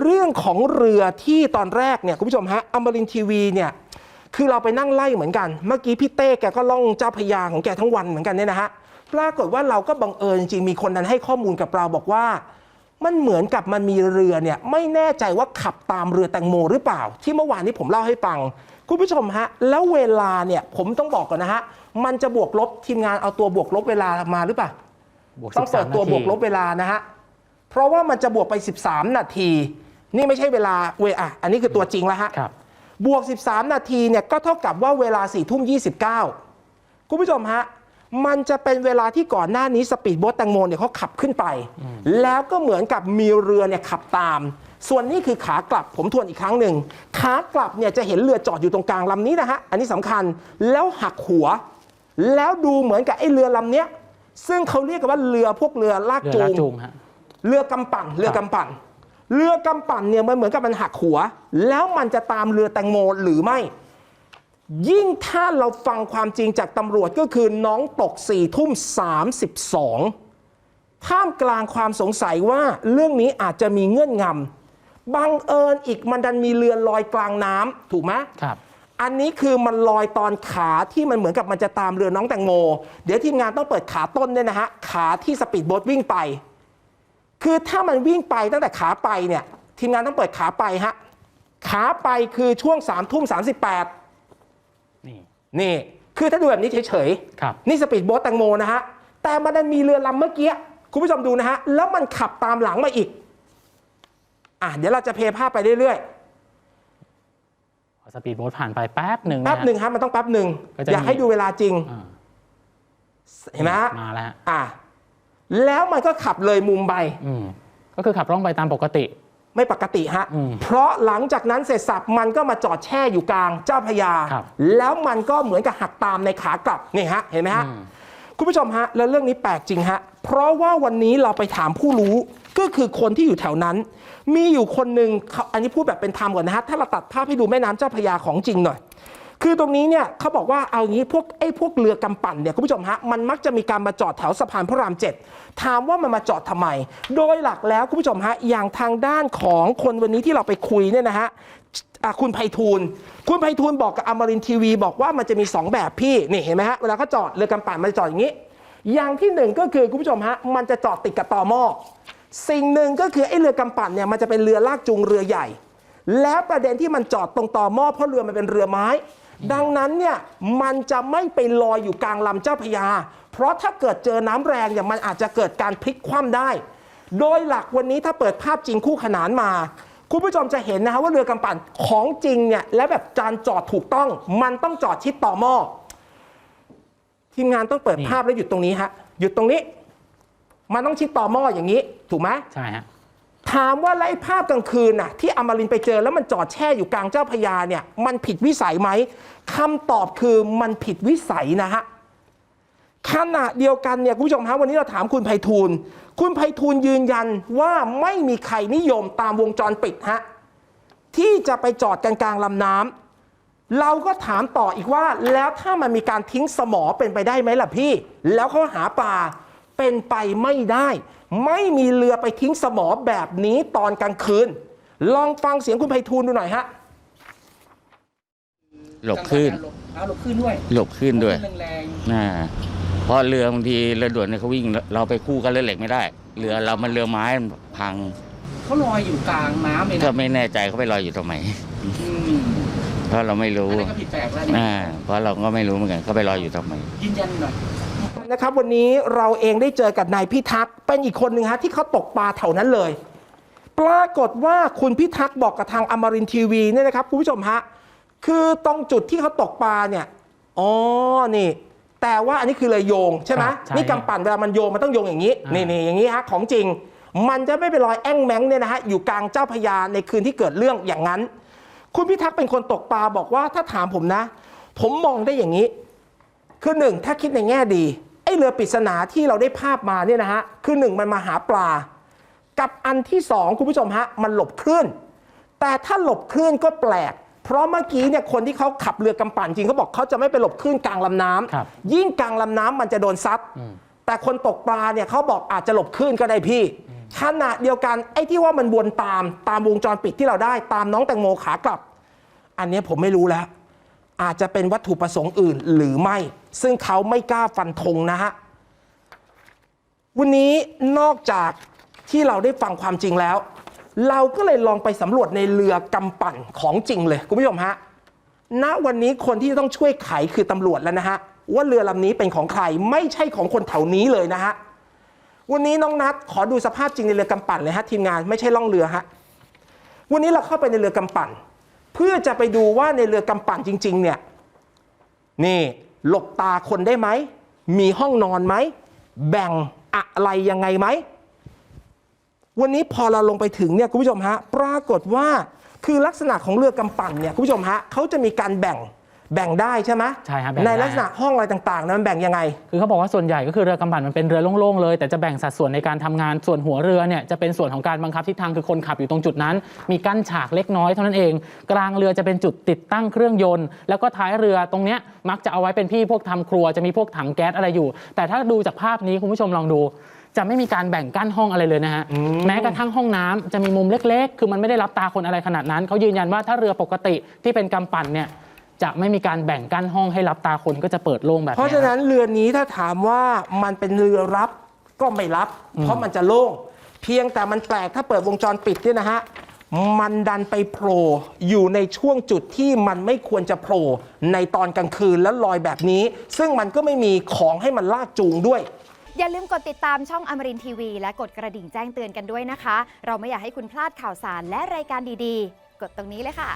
เรื่องของเรือที่ตอนแรกเนี่ยคุณผู้ชมฮะอมรินทีวีเนี่ยคือเราไปนั่งไล่เหมือนกัน เมื่อกี้พี่เต้แกก็ล่องเจ้าพยาของแกทั้งวันเหมือนกันเนี่ยนะฮะปรากฏว่าเราก็บังเอิญจริงๆมีคนนั้นให้ข้อมูลกับเราบอกว่า มันเหมือนกับมันมีเรือเนี่ยไม่แน่ใจว่าขับตามเรือแตงโมหรือเปล่า ที่เมื่อวานนี้ผมเล่าให้ฟัง คุณผู้ชมฮะ แล้วเวลาเนี่ยผมต้องบอกก่อนนะฮะมันจะบวกลบทีมงานเอาตัวบวกลบเวลามาหรือเปล่าต้องเปิดตัวบวกลบเวลานะฮะ เพราะว่ามันจะบวกไป 13 นาที นี่ไม่ใช่เวลาเวอะอันนี้คือตัวจริงแล้วฮะครับบวก 13 นาทีเนี่ยก็เท่ากับว่าเวลา4ทุ่ม29 คุณผู้ชมฮะ มันจะเป็นเวลาที่ก่อนหน้านี้สปีดโบ๊ทแตงโมเนี่ยเขาขับขึ้นไป แล้วก็เหมือนกับมีเรือเนี่ยขับตาม ส่วนนี้คือขากลับผมทวนอีกครั้งหนึ่งขากลับเนี่ยจะเห็นเรือจอดอยู่ตรงกลางลำนี้นะฮะอันนี้สำคัญแล้วหักหัว แล้วดูเหมือนกับไอ้เรือลำเนี้ยซึ่งเขาเรียกกันว่าเรือพวกเรือลากเรือจูลากงจูงฮะ เรือกำปั่นเรือกำปั่นเรือกำปั่นเนี่ยมันเหมือนกับมันหักหัว แล้วมันจะตามเรือแตงโมหรือไม่ ยิ่งถ้าเราฟังความจริงจากตำรวจก็คือน้องตกสี่ทุ่มสามสิบสองท่ามกลางความสงสัยว่าเรื่องนี้อาจจะมีเงื่อนงำบังเอิญอีกมันดันมีเรือลอยกลางน้ำถูกไหมครับอันนี้คือมันลอยตอนขาที่มันเหมือนกับมันจะตามเรือน้องแตงโม เดี๋ยวทีมงานต้องเปิดขาต้นเนี่ยนะฮะ ขาที่สปีดโบ๊ทวิ่งไป คือถ้ามันวิ่งไปตั้งแต่ขาไปเนี่ยทีมงานต้องเปิดขาไปฮะขาไปคือช่วง3ามทุ่มสานี่นี่ คือถ้าดูแบบนี้เฉยครับ ๆ นี่สปีดโบ๊ทแตงโมนะฮะ แต่มันดันมีเรือลำเมื่อกี้ คุณผู้ชมดูนะฮะ แล้วมันขับตามหลังมาอีก อะเดี๋ยวเราจะเพลย์ภาพไปเรื่อยสปีดโบ๊ทผ่านไปแป๊บหนึ่งๆ นะแป๊บหนึ่งฮะ มันต้องแป๊บหนึ่ง ก็จะอยากให้มีดูเวลาจริง อ่าเห็นไหมฮะ มาแล้วฮะ อะ แล้วมันก็ขับเลยมุมไป อืมก็คือขับร่องไปตามปกติ ไม่ปกติฮะ อืมเพราะหลังจากนั้นเสร็จสับมันก็มาจอดแช่อยู่กลางเจ้าพระยา ครับ แล้วมันก็เหมือนกับหักตามในขากลับนี่ฮะเห็นไหมฮะอืมคุณผู้ชมฮะ แล้วเรื่องนี้แปลกจริงฮะ เพราะว่าวันนี้เราไปถามผู้รู้ก็คือคนที่อยู่แถวนั้น มีอยู่คนหนึ่งเขาอันนี้พูดแบบเป็นธรรมก่อนนะฮะ ถ้าเราตัดภาพให้ดูแม่น้ำเจ้าพระยาของจริงหน่อย คือตรงนี้เนี่ยเขาบอกว่าเอางี้พวกไอ้พวกเรือกำปั่นเนี่ยคุณผู้ชมฮะมันมักจะมีการมาจอดแถวสะพานพระรามเจ็ดถามว่ามันมาจอดทำไม โดยหลักแล้วคุณผู้ชมฮะอย่างทางด้านของคนวันนี้ที่เราไปคุยเนี่ยนะฮะคุณไพฑูรย์คุณไพฑูรย์บอกกับอมรินทีวีบอกว่ามันจะมี 2 แบบพี่นี่เห็นไหมฮะเวลาเขาจอดเรือกำปั่นมันจะจอดอย่างนี้ อย่างที่หนึ่งก็คือคุณผู้ชมฮะมันจะจอดติดกับต่อหม้อสิ่งหนึ่งก็คือไอ้เรือกำปั่นเนี่ยมันจะเป็นเรือลากจูงเรือใหญ่ แล้วประเด็นที่มันจอดตรงต่อหม้อเพราะเรือมันเป็นเรือไม้ ดังนั้นเนี่ยมันจะไม่ไปลอยอยู่กลางลำเจ้าพระยา เพราะถ้าเกิดเจอน้ำแรงเนี่ยมันอาจจะเกิดการพลิกคว่ำได้ โดยหลักวันนี้ถ้าเปิดภาพจริงคู่ขนานมา คุณผู้ชมจะเห็นนะฮะว่าเรือกำปั่นของจริงเนี่ยและแบบจานจอดถูกต้อง มันต้องจอดชิดต่อหม้อทีมงานต้องเปิดนี่ภาพแล้วหยุดตรงนี้ฮะหยุดตรงนี้ มันต้องชิดต่อหม้ออย่างนี้ ถูกไหมใช่ฮะ ถามว่าแล้วไอ้ภาพกลางคืนน่ะที่อมรินไปเจอแล้วมันจอดแช่อยู่กลางเจ้าพระยาเนี่ยมันผิดวิสัยไหมคำตอบคือมันผิดวิสัยนะฮะขณะเดียวกันเนี่ยคุณผู้ชมฮะวันนี้เราถามคุณไพฑูรย์คุณไพฑูรย์ยืนยันว่าไม่มีใครนิยมตามวงจรปิดฮะที่จะไปจอดกันกลางลำน้ำเราก็ถามต่ออีกว่าแล้วถ้ามันมีการทิ้งสมอเป็นไปได้ไหมล่ะพี่ แล้วเขาหาปลา เป็นไปไม่ได้ ไม่มีเรือไปทิ้งสมอแบบนี้ตอนกลางคืน ลองฟังเสียงคุณไพฑูรย์ดูหน่อยฮะหลบขึ้นหลบเอาหลบขึ้นด้วยหลบขึ้นด้วยแรงน่าเพราะเรือบางทีเรือด่วนเนี่ยเขาวิ่งเราไปคู่กันเรือเหล็กไม่ได้ เรือเรามันเรือไม้มันพังๆเขาลอยอยู่กลางน้ำเลยก็นะไม่แน่ใจเขาไปลอยอยู่ตรงไหนอืมเพราะเราไม่รู้อันนั้นก็ผิดแปลกแล้วเนี่ยอ่าเพราะเราก็ไม่รู้เหมือนกันเขาไปลอยอยู่ตรงไหนยืนยันหน่อย นะครับวันนี้เราเองได้เจอกับนายพิทักษ์เป็นอีกคนหนึ่งฮะที่เขาตกปลาแถวนั้นเลย ปรากฏว่าคุณพิทักษ์บอกกับทางอมรินทร์ทีวีเนี่ยนะครับคุณผู้ชมฮะคือตรงจุดที่เขาตกปลาเนี่ยอ๋อนี่ แต่ว่าอันนี้คือเลยโยงใช่ไหมครับใช่ นี่กำปั่นเวลามันโยงมันต้องโยงอย่างนี้อ่านี่นี่นี่อย่างนี้ฮะของจริง มันจะไม่ไปลอยแอ่งแมงเนี่ยนะฮะอยู่กลางเจ้าพระยาในคืนที่เกิดเรื่องอย่างนั้น คุณพิทักษ์เป็นคนตกปลาบอกว่าถ้าถามผมนะ ผมมองได้อย่างนี้ คือหนึ่งถ้าคิดในแง่ดีไอ้ เรือปริศนาที่เราได้ภาพมาเนี่ยนะฮะคือหนึ่งมันมาหาปลา กับอันที่สองคุณผู้ชมฮะมันหลบคลื่นแต่ถ้าหลบคลื่นก็แปลก เพราะเมื่อกี้เนี่ยคนที่เขาขับเรือกำปั่นจริงเขาบอกเขาจะไม่ไปหลบคลื่นกลางลำน้ำครับยิ่งกลางลำน้ำมันจะโดนซัดอืมแต่คนตกปลาเนี่ยเขาบอกอาจจะหลบคลื่นก็ได้พี่ขณะเดียวกันไอ้ที่ว่ามันวนตามตามวงจรปิดที่เราได้ตามน้องแตงโมขากลับ อันเนี้ยผมไม่รู้แล้ว อาจจะเป็นวัตถุประสงค์อื่นหรือไม่ ซึ่งเขาไม่กล้าฟันธงนะฮะ วันนี้นอกจากที่เราได้ฟังความจริงแล้ว เราก็เลยลองไปสำรวจในเรือกำปั่นของจริงเลยคุณผู้ชมฮะณวันนี้คนที่ต้องช่วยไขคือตำรวจแล้วนะฮะ ว่าเรือลำนี้เป็นของใครไม่ใช่ของคนแถวนี้เลยนะฮะ วันนี้น้องนัทขอดูสภาพจริงในเรือกำปั่นเลยฮะทีมงานไม่ใช่ล่องเรือฮะวันนี้เราเข้าไปในเรือกำปั่น เพื่อจะไปดูว่าในเรือกำปั่นจริง ๆ เนี่ยนี่ หลบตาคนได้ไหม มีห้องนอนไหม แบ่งอะไรยังไงไหม วันนี้พอเราลงไปถึงเนี่ยคุณผู้ชมฮะ ปรากฏว่าคือลักษณะของเรือกำปั่นเนี่ยคุณผู้ชมฮะเขาจะมีการแบ่ง แบ่งได้ใช่ไหมใช่ฮะแบ่งได้ ในลักษณะห้องอะไรต่างๆนั้นแบ่งยังไง คือเขาบอกว่าส่วนใหญ่ก็คือเรือกำปั่นมันเป็นเรือโล่งๆเลย แต่จะแบ่งสัดส่วนในการทำงานส่วนหัวเรือเนี่ยจะเป็นส่วนของการบังคับทิศทางคือคนขับอยู่ตรงจุดนั้น มีกั้นฉากเล็กน้อยเท่านั้นเอง กลางเรือจะเป็นจุดติดตั้งเครื่องยนต์ แล้วก็ท้ายเรือตรงเนี้ยมักจะเอาไว้เป็นที่พวกทำครัวจะมีพวกถังแก๊สอะไรอยู่ แต่ถ้าดูจากภาพนี้คุณผู้ชมลองดู จะไม่มีการแบ่งกั้นห้องอะไรเลยนะฮะแม้กระทั่งห้องน้ำจะมีมุมเล็กๆ คือมันไม่ได้รับตาคนอะไรขนาดนั้นเขายืนยันว่าถ้าเรือปกติที่เป็นกำปั่นเนี่ย จะไม่มีการแบ่งกั้นห้องให้รับตาคนก็จะเปิดโล่งแบบเพราะนี้ฉะนั้นเรือนี้ถ้าถามว่ามันเป็นเรือรับก็ไม่รับ เพราะมันจะโล่ง เพียงแต่มันแปลกถ้าเปิดวงจรปิดเนี่ยนะฮะมันดันไปโผล่อยู่ในช่วงจุดที่มันไม่ควรจะโผล่ในตอนกลางคืนแล้วลอยแบบนี้ ซึ่งมันก็ไม่มีของให้มันลากจูงด้วย อย่าลืมกดติดตามช่องอมรินทีวี และกดกระดิ่งแจ้งเตือนกันด้วยนะคะ เราไม่อยากให้คุณพลาดข่าวสารและรายการดีๆ กดตรงนี้เลยค่ะ